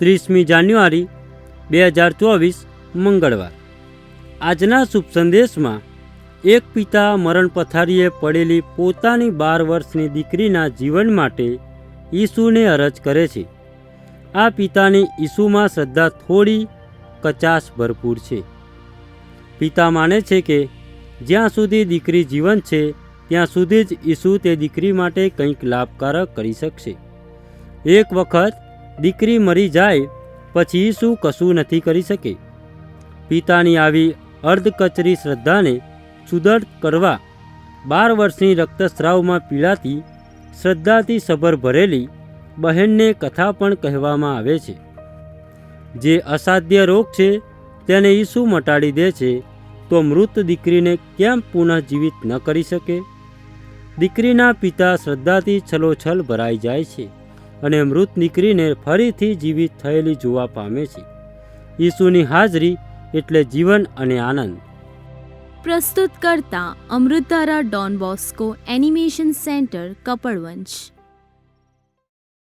ત્રીસમી જાન્યુઆરી, બે હજાર ચોવીસ, મંગળવાર. આજના શુભ સંદેશમાં, એક પિતા મરણ પથારીએ પડેલી પોતાની બાર વર્ષની દીકરીના જીવન માટે ઈસુને અરજ કરે છે. આ પિતાની ઈસુમાં શ્રદ્ધા થોડી કચાશ ભરપૂર છે. પિતા માને છે કે, જ્યાં સુધી દીકરી જીવન છે, ત્યાં સુધી જ ઈસુ તે દીકરી માટે કંઈક લાભકારક કરી શકશે. એક વખત દીકરી મરી જાય, પછી શું કશું નથી કરી શકે? પિતાની આવી અર્ધકચરી શ્રદ્ધાને સુદૃઢ કરવા બાર વર્ષની રક્તસ્રાવમાં પીડાતી, શ્રદ્ધાથી સભર ભરેલી બહેનને કથા પણ કહેવામાં આવે છે. જે અસાધ્ય રોગ છે, તેને ઈસુ મટાડી દે છે, તો મૃત દીકરીને કેમ પુનઃજીવિત ન કરી શકે? દીકરીના પિતા શ્રદ્ધાથી છલોછલ ભરાઈ જાય છે. અને મૃત નીકળીને ફરીથી જીવિત થયેલી જોવા પામે છે. ઈસુની હાજરી એટલે જીવન અને આનંદ. પ્રસ્તુત કરતા Amritdhara Don Bosco animation centre, Kapadvanj.